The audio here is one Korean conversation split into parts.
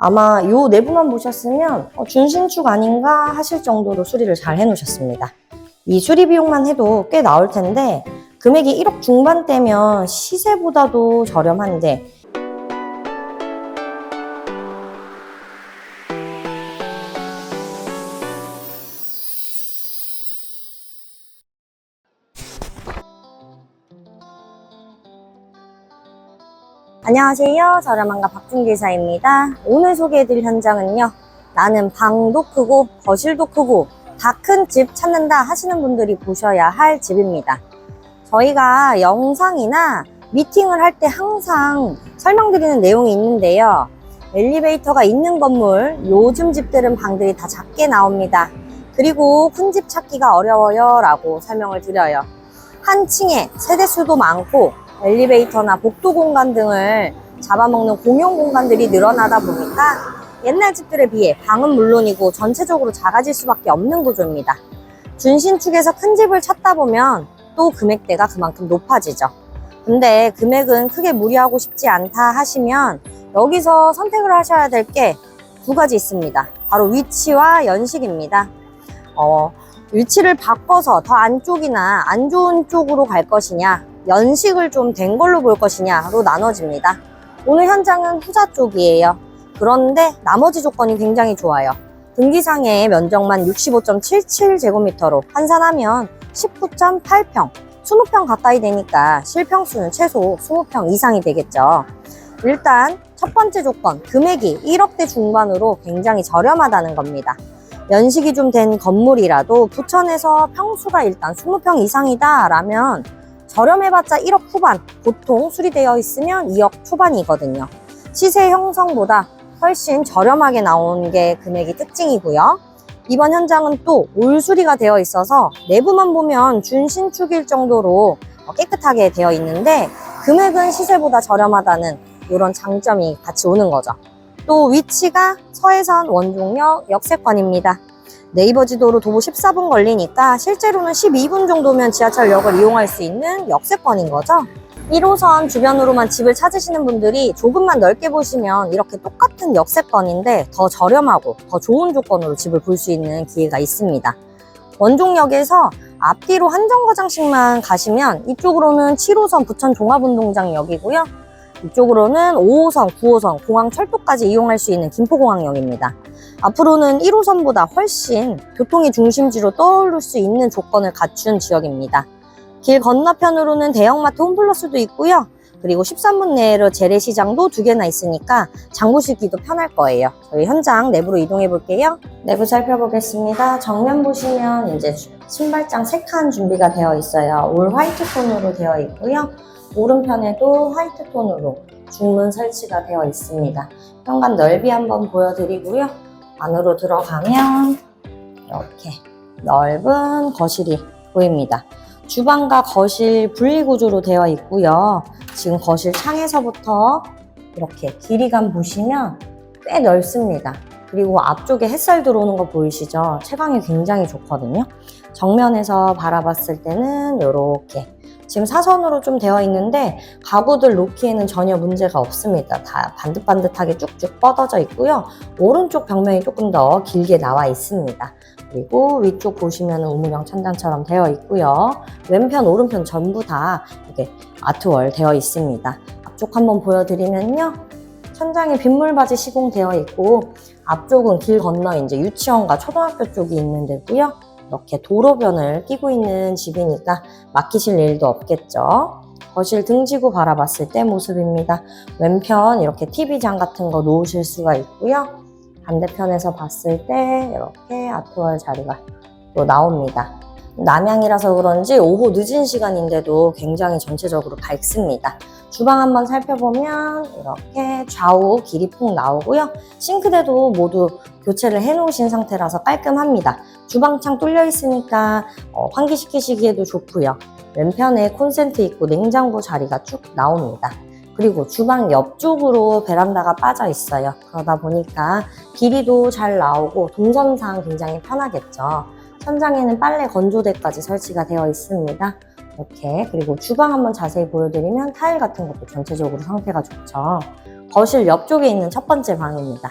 아마 요 내부만 보셨으면 어, 준신축 아닌가 하실 정도로 수리를 잘 해놓으셨습니다. 이 수리 비용만 해도 꽤 나올 텐데 금액이 1억 중반대면 시세보다도 저렴한데 안녕하세요. 저렴한가 박준기사입니다. 오늘 소개해드릴 현장은요. 나는 방도 크고 거실도 크고 다 큰 집 찾는다 하시는 분들이 보셔야 할 집입니다. 저희가 영상이나 미팅을 할 때 항상 설명드리는 내용이 있는데요. 엘리베이터가 있는 건물, 요즘 집들은 방들이 다 작게 나옵니다. 그리고 큰 집 찾기가 어려워요 라고 설명을 드려요. 한 층에 세대수도 많고 엘리베이터나 복도 공간 등을 잡아먹는 공용 공간들이 늘어나다 보니까 옛날 집들에 비해 방은 물론이고 전체적으로 작아질 수밖에 없는 구조입니다. 준신축에서 큰 집을 찾다 보면 또 금액대가 그만큼 높아지죠. 근데 금액은 크게 무리하고 싶지 않다 하시면 여기서 선택을 하셔야 될 게 두 가지 있습니다. 바로 위치와 연식입니다. 어, 위치를 바꿔서 더 안쪽이나 안 좋은 쪽으로 갈 것이냐, 연식을 좀 된 걸로 볼 것이냐로 나눠집니다. 오늘 현장은 후자 쪽이에요. 그런데 나머지 조건이 굉장히 좋아요. 등기상의 면적만 65.77제곱미터로 환산하면 19.8평, 20평 가까이 되니까 실평수는 최소 20평 이상이 되겠죠. 일단 첫 번째 조건, 금액이 1억대 중반으로 굉장히 저렴하다는 겁니다. 연식이 좀 된 건물이라도 부천에서 평수가 일단 20평 이상이다 라면 저렴해봤자 1억 후반, 보통 수리되어 있으면 2억 초반이거든요. 시세 형성보다 훨씬 저렴하게 나온 게 금액이 특징이고요. 이번 현장은 또 올수리가 되어 있어서 내부만 보면 준신축일 정도로 깨끗하게 되어 있는데 금액은 시세보다 저렴하다는 이런 장점이 같이 오는 거죠. 또 위치가 서해선 원종역 역세권입니다. 네이버 지도로 도보 14분 걸리니까 실제로는 12분 정도면 지하철역을 이용할 수 있는 역세권인 거죠. 1호선 주변으로만 집을 찾으시는 분들이 조금만 넓게 보시면 이렇게 똑같은 역세권인데 더 저렴하고 더 좋은 조건으로 집을 볼 수 있는 기회가 있습니다. 원종역에서 앞뒤로 한 정거장씩만 가시면 이쪽으로는 7호선 부천 종합운동장역이고요. 이쪽으로는 5호선, 9호선, 공항철도까지 이용할 수 있는 김포공항역입니다. 앞으로는 1호선보다 훨씬 교통의 중심지로 떠오를 수 있는 조건을 갖춘 지역입니다. 길 건너편으로는 대형마트 홈플러스도 있고요. 그리고 13분 내로 재래시장도 두 개나 있으니까 장 보시기도 편할 거예요. 저희 현장 내부로 이동해 볼게요. 내부 살펴보겠습니다. 정면 보시면 이제 신발장 3칸 준비가 되어 있어요. 올 화이트 톤으로 되어 있고요. 오른편에도 화이트 톤으로 중문 설치가 되어 있습니다. 현관 넓이 한번 보여드리고요. 안으로 들어가면 이렇게 넓은 거실이 보입니다. 주방과 거실 분리 구조로 되어 있고요. 지금 거실 창에서부터 이렇게 길이감 보시면 꽤 넓습니다. 그리고 앞쪽에 햇살 들어오는 거 보이시죠? 채광이 굉장히 좋거든요. 정면에서 바라봤을 때는 이렇게 지금 사선으로 좀 되어 있는데 가구들 놓기에는 전혀 문제가 없습니다. 다 반듯반듯하게 쭉쭉 뻗어져 있고요. 오른쪽 벽면이 조금 더 길게 나와 있습니다. 그리고 위쪽 보시면 우물형 천장처럼 되어 있고요. 왼편, 오른편 전부 다 이렇게 아트월 되어 있습니다. 앞쪽 한번 보여드리면요. 천장에 빗물바지 시공되어 있고 앞쪽은 길 건너 이제 유치원과 초등학교 쪽이 있는 데고요. 이렇게 도로변을 끼고 있는 집이니까 막히실 일도 없겠죠. 거실 등지고 바라봤을 때 모습입니다. 왼편 이렇게 TV장 같은 거 놓으실 수가 있고요. 반대편에서 봤을 때 이렇게 아트월 자리가 또 나옵니다. 남양이라서 그런지 오후 늦은 시간인데도 굉장히 전체적으로 밝습니다. 주방 한번 살펴보면 이렇게 좌우 길이 폭 나오고요. 싱크대도 모두 교체를 해놓으신 상태라서 깔끔합니다. 주방창 뚫려 있으니까 어, 환기시키시기에도 좋고요. 왼편에 콘센트 있고 냉장고 자리가 쭉 나옵니다. 그리고 주방 옆쪽으로 베란다가 빠져 있어요. 그러다 보니까 길이도 잘 나오고 동선상 굉장히 편하겠죠. 천장에는 빨래 건조대까지 설치가 되어 있습니다. 이렇게 그리고 주방 한번 자세히 보여드리면 타일 같은 것도 전체적으로 상태가 좋죠. 거실 옆쪽에 있는 첫 번째 방입니다.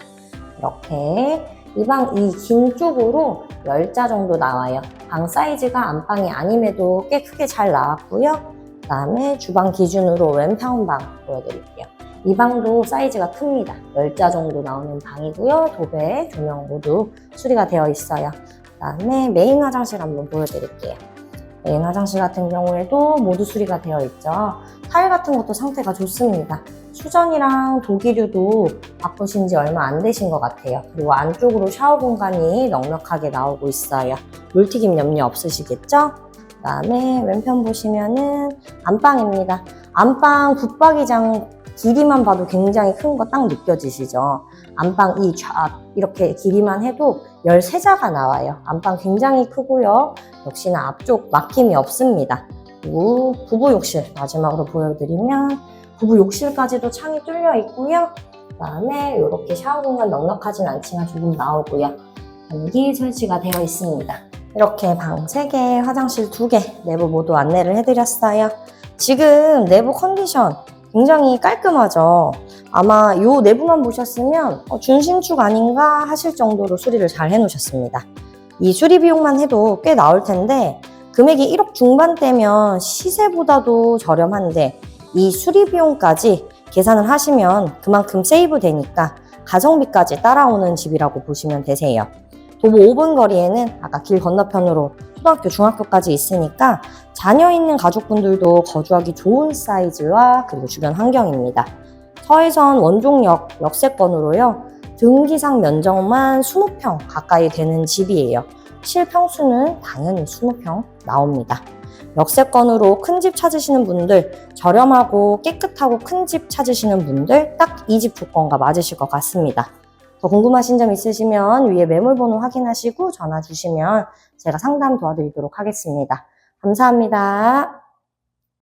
이렇게 이 방 이 긴 쪽으로 10자 정도 나와요. 방 사이즈가 안방이 아님에도 꽤 크게 잘 나왔고요. 그 다음에 주방 기준으로 왼편 방 보여드릴게요. 이 방도 사이즈가 큽니다. 10자 정도 나오는 방이고요. 도배, 조명 모두 수리가 되어 있어요. 그 다음에 메인 화장실 한번 보여드릴게요. 메인 화장실 같은 경우에도 모두 수리가 되어 있죠. 타일 같은 것도 상태가 좋습니다. 수전이랑 도기류도 바꾸신 지 얼마 안 되신 것 같아요. 그리고 안쪽으로 샤워 공간이 넉넉하게 나오고 있어요. 물튀김 염려 없으시겠죠? 그 다음에 왼편 보시면은 안방입니다. 안방 붙박이장 길이만 봐도 굉장히 큰 거 딱 느껴지시죠? 안방 이 좌, 이렇게 길이만 해도 13자가 나와요. 안방 굉장히 크고요. 역시나 앞쪽 막힘이 없습니다. 그리고 부부 욕실 마지막으로 보여드리면 부부 욕실까지도 창이 뚫려 있고요. 그 다음에 이렇게 샤워 공간 넉넉하진 않지만 조금 나오고요. 변기 설치가 되어 있습니다. 이렇게 방 3개, 화장실 2개 내부 모두 안내를 해드렸어요. 지금 내부 컨디션 굉장히 깔끔하죠. 아마 이 내부만 보셨으면 어, 준신축 아닌가 하실 정도로 수리를 잘 해놓으셨습니다. 이 수리 비용만 해도 꽤 나올 텐데 금액이 1억 중반대면 시세보다도 저렴한데 이 수리 비용까지 계산을 하시면 그만큼 세이브 되니까 가성비까지 따라오는 집이라고 보시면 되세요. 도보 5분 거리에는 아까 길 건너편으로 초등학교, 중학교까지 있으니까 자녀 있는 가족분들도 거주하기 좋은 사이즈와 그리고 주변 환경입니다. 서해선 원종역 역세권으로요. 등기상 면적만 20평 가까이 되는 집이에요. 실평수는 당연히 20평 나옵니다. 역세권으로 큰 집 찾으시는 분들, 저렴하고 깨끗하고 큰 집 찾으시는 분들 딱 이 집 조건과 맞으실 것 같습니다. 더 궁금하신 점 있으시면 위에 매물번호 확인하시고 전화 주시면 제가 상담 도와드리도록 하겠습니다. 감사합니다.